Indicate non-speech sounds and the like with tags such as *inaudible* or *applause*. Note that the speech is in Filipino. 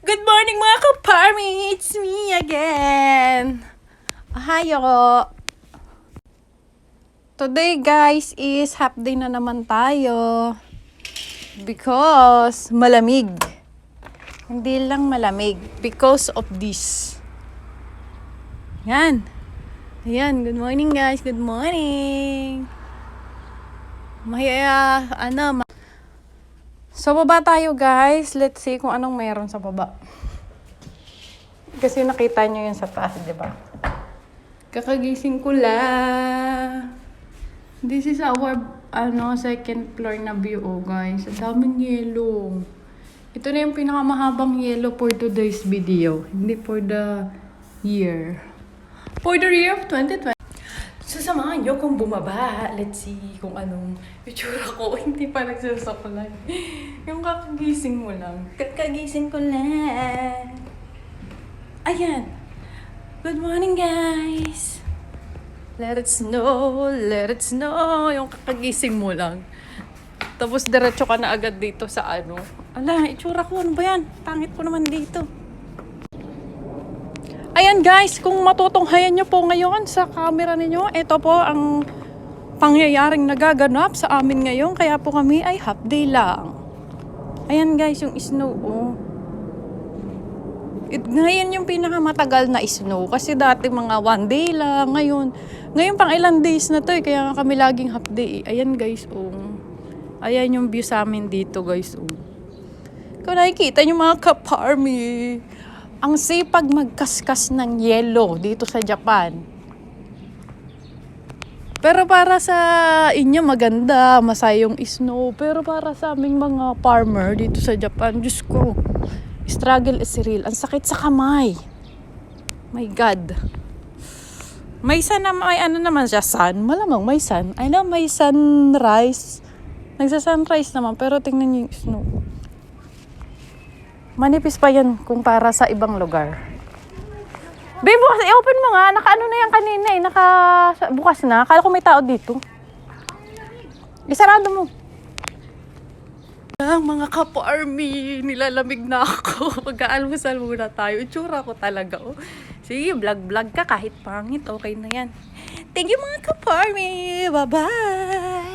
Good morning mga kaparmi! It's me again! Ahayo! Today guys is half day na naman tayo. Because malamig. Hindi lang malamig. Because of this. Yan. Ayan, good morning guys. Good morning. May, ah, ano, So, baba tayo guys. Let's see kung anong meron sa baba. Kasi nakita nyo yun sa taas, di ba? Kakagising ko lang. This is our ano, second floor na view, oh, guys. Ang daming yellow. Ito na yung pinakamahabang yellow for today's video. Hindi for the year. For the year of 2020. Samahan nyo kung bumaba. Let's see kung anong itsura ko. *laughs* Hindi pa nagsasakulay. Yung kakagising mo lang. Kakagising ko lang. Ayan. Good morning, guys. Let it snow, let it snow. Yung kakagising mo lang. Tapos diretso ka na agad dito sa ano. Ala, itsura ko. Ano ba yan? Pangit ko naman dito. Ayan guys, kung matutunghayan nyo po ngayon sa camera ninyo, ito po ang pangyayaring nagaganap sa amin ngayon. Kaya po kami ay half day lang. Ayan guys, yung snow. Oh. It, ngayon yung pinakamatagal na snow. Kasi dati mga one day lang. Ngayon, ngayon pang ilang days na to eh. Kaya kami laging half day. eh. Ayan guys, oh. Ayan yung view sa amin dito guys, oh. Kung nakikita nyo mga kaparmi, ang sipag magkaskas ng yelo dito sa Japan. Pero para sa inyo maganda, masayong snow. Pero para sa aming mga farmer dito sa Japan, Diyos ko, struggle is real. Ang sakit sa kamay. My God. May sun na, may ano naman siya, sun. Malamang may sun. I know may sunrise. Nagsa-sunrise naman, pero tingnan niyo yung snow. Manipis pa yan kung para sa ibang lugar. Babe, bukas, i-open mo nga. Naka-ano na yan kanina eh. Naka, bukas na. Kala ko may tao dito. Isarado mo. Ang mga kapo-army, nilalamig na ako. *laughs* Pagka-almusal muna tayo. Itsura ko talaga, oh. Sige, vlog-vlog ka kahit pangit. Okay na yan. Thank you mga kapo-army. Bye-bye.